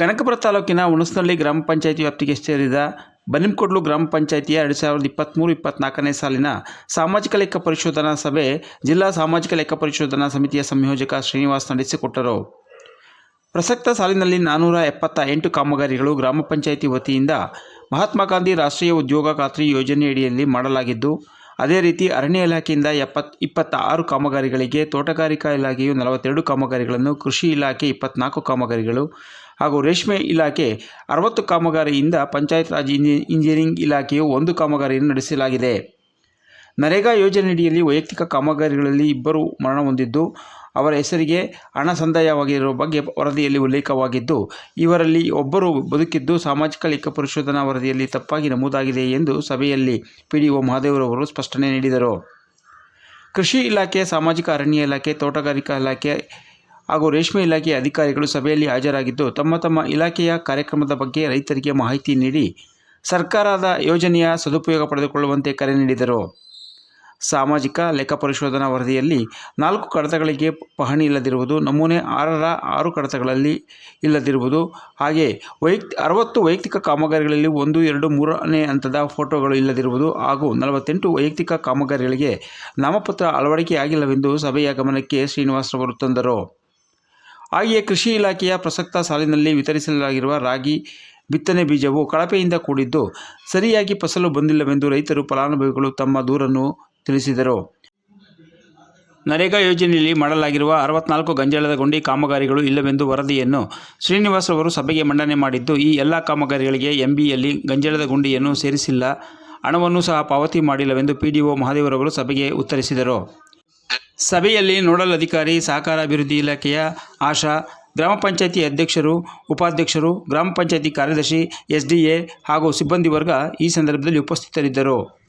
ಕನಕಪುರ ತಾಲೂಕಿನ ಹುಣಸನಹಳ್ಳಿ ಗ್ರಾಮ ಪಂಚಾಯಿತಿ ವ್ಯಾಪ್ತಿಗೆ ಸೇರಿದ ಬನ್ನಿಮಕೊಡ್ಲು ಗ್ರಾಮ ಪಂಚಾಯಿತಿಯ ಎರಡು ಸಾವಿರದ ಇಪ್ಪತ್ತ್ಮೂರು ಇಪ್ಪತ್ತ್ನಾಲ್ಕನೇ ಸಾಲಿನ ಸಾಮಾಜಿಕ ಲೆಕ್ಕ ಪರಿಶೋಧನಾ ಸಭೆ ಜಿಲ್ಲಾ ಸಾಮಾಜಿಕ ಲೆಕ್ಕ ಪರಿಶೋಧನಾ ಸಮಿತಿಯ ಸಂಯೋಜಕ ಶ್ರೀನಿವಾಸ್ ನಡೆಸಿಕೊಟ್ಟರು. ಪ್ರಸಕ್ತ ಸಾಲಿನಲ್ಲಿ ನಾನ್ನೂರ ಎಪ್ಪತ್ತ ಎಂಟು ಕಾಮಗಾರಿಗಳು ಗ್ರಾಮ ಪಂಚಾಯಿತಿ ವತಿಯಿಂದ ಮಹಾತ್ಮ ಗಾಂಧಿ ರಾಷ್ಟ್ರೀಯ ಉದ್ಯೋಗ ಖಾತ್ರಿ ಯೋಜನೆಯಡಿಯಲ್ಲಿ ಮಾಡಲಾಗಿದ್ದು, ಅದೇ ರೀತಿ ಅರಣ್ಯ ಇಲಾಖೆಯಿಂದ ಎಪ್ಪತ್ ಇಪ್ಪತ್ತ ಆರು ಕಾಮಗಾರಿಗಳಿಗೆ ತೋಟಗಾರಿಕಾ ಇಲಾಖೆಯು ನಲವತ್ತೆರಡು ಕಾಮಗಾರಿಗಳನ್ನು, ಕೃಷಿ ಇಲಾಖೆ ಇಪ್ಪತ್ನಾಲ್ಕು ಕಾಮಗಾರಿಗಳು ಹಾಗೂ ರೇಷ್ಮೆ ಇಲಾಖೆ ಅರವತ್ತು ಕಾಮಗಾರಿಯಿಂದ ಪಂಚಾಯತ್ ರಾಜ್ ಇಂಜಿ, ಇಂಜಿನಿಯರಿಂಗ್ ಇಲಾಖೆಯು ಒಂದು ಕಾಮಗಾರಿಯನ್ನು ನಡೆಸಲಾಗಿದೆ. ನರೇಗಾ ಯೋಜನೆಯಡಿಯಲ್ಲಿ ವೈಯಕ್ತಿಕ ಕಾಮಗಾರಿಗಳಲ್ಲಿ ಇಬ್ಬರು ಮರಣ ಹೊಂದಿದ್ದು, ಅವರ ಹೆಸರಿಗೆ ಹಣ ಸಂದಾಯವಾಗಿರುವ ಬಗ್ಗೆ ವರದಿಯಲ್ಲಿ ಉಲ್ಲೇಖವಾಗಿದ್ದು, ಇವರಲ್ಲಿ ಒಬ್ಬರು ಬದುಕಿದ್ದು ಸಾಮಾಜಿಕ ಲೆಕ್ಕ ಪರಿಶೋಧನಾ ವರದಿಯಲ್ಲಿ ತಪ್ಪಾಗಿ ನಮೂದಾಗಿದೆ ಎಂದು ಸಭೆಯಲ್ಲಿ ಪಿಡಿಒ ಮಹಾದೇವರವರು ಸ್ಪಷ್ಟನೆ ನೀಡಿದರು. ಕೃಷಿ ಇಲಾಖೆ, ಸಾಮಾಜಿಕ ಅರಣ್ಯ ಇಲಾಖೆ, ತೋಟಗಾರಿಕಾ ಇಲಾಖೆ ಹಾಗೂ ರೇಷ್ಮೆ ಇಲಾಖೆಯ ಅಧಿಕಾರಿಗಳು ಸಭೆಯಲ್ಲಿ ಹಾಜರಾಗಿದ್ದು, ತಮ್ಮ ತಮ್ಮ ಇಲಾಖೆಯ ಕಾರ್ಯಕ್ರಮದ ಬಗ್ಗೆ ರೈತರಿಗೆ ಮಾಹಿತಿ ನೀಡಿ ಸರ್ಕಾರದ ಯೋಜನೆಯ ಸದುಪಯೋಗ ಪಡೆದುಕೊಳ್ಳುವಂತೆ ಕರೆ ನೀಡಿದರು. ಸಾಮಾಜಿಕ ಲೆಕ್ಕ ಪರಿಶೋಧನಾ ವರದಿಯಲ್ಲಿ ನಾಲ್ಕು ಕಡತಗಳಿಗೆ ಪಹಣಿ ಇಲ್ಲದಿರುವುದು, ನಮೂನೆ ಆರರ ಆರು ಕಡತಗಳಲ್ಲಿ ಇಲ್ಲದಿರುವುದು ಹಾಗೆ ವೈಯಕ್ತಿ, ಅರವತ್ತು ವೈಯಕ್ತಿಕ ಕಾಮಗಾರಿಗಳಲ್ಲಿ ಒಂದು, ಎರಡು, ಮೂರನೇ ಹಂತದ ಫೋಟೋಗಳು ಇಲ್ಲದಿರುವುದು ಹಾಗೂ ನಲವತ್ತೆಂಟು ವೈಯಕ್ತಿಕ ಕಾಮಗಾರಿಗಳಿಗೆ ನಾಮಪತ್ರ ಅಳವಡಿಕೆಯಾಗಿಲ್ಲವೆಂದು ಸಭೆಯ ಗಮನಕ್ಕೆ ಶ್ರೀನಿವಾಸ್ ತಂದರು. ಹಾಗೆಯೇ ಕೃಷಿ ಇಲಾಖೆಯ ಪ್ರಸಕ್ತ ಸಾಲಿನಲ್ಲಿ ವಿತರಿಸಲಾಗಿರುವ ರಾಗಿ ಬಿತ್ತನೆ ಬೀಜವು ಕಳಪೆಯಿಂದ ಕೂಡಿದ್ದು ಸರಿಯಾಗಿ ಫಸಲು ಬಂದಿಲ್ಲವೆಂದು ರೈತರು ಫಲಾನುಭವಿಗಳು ತಮ್ಮ ದೂರನ್ನು ತಿಳಿಸಿದರು. ನರೇಗಾ ಯೋಜನೆಯಲ್ಲಿ ಮಾಡಲಾಗಿರುವ ಅರವತ್ನಾಲ್ಕು ಗಂಜಾಳದ ಗುಂಡಿ ಕಾಮಗಾರಿಗಳು ಇಲ್ಲವೆಂದು ವರದಿಯನ್ನು ಶ್ರೀನಿವಾಸ್ ಅವರು ಸಭೆಗೆ ಮಂಡನೆ ಮಾಡಿದ್ದು, ಈ ಎಲ್ಲ ಕಾಮಗಾರಿಗಳಿಗೆ ಎಂಬಿಯಲ್ಲಿ ಗಂಜಾಳದ ಗುಂಡಿಯನ್ನು ಸೇರಿಸಿಲ್ಲ, ಹಣವನ್ನು ಸಹ ಪಾವತಿ ಮಾಡಿಲ್ಲವೆಂದು ಪಿಡಿಒ ಮಹಾದೇವರವರು ಸಭೆಗೆ ಉತ್ತರಿಸಿದರು. ಸಭೆಯಲ್ಲಿ ನೋಡಲ್ ಅಧಿಕಾರಿ, ಸಹಕಾರ ಅಭಿವೃದ್ಧಿ ಇಲಾಖೆಯ ಆಶಾ, ಗ್ರಾಮ ಪಂಚಾಯತಿ ಅಧ್ಯಕ್ಷರು, ಉಪಾಧ್ಯಕ್ಷರು, ಗ್ರಾಮ ಪಂಚಾಯತಿ ಕಾರ್ಯದರ್ಶಿ ಎಸ್ ಡಿ ಎ ಹಾಗೂ ಸಿಬ್ಬಂದಿ ವರ್ಗ ಈ ಸಂದರ್ಭದಲ್ಲಿ ಉಪಸ್ಥಿತರಿದ್ದರು.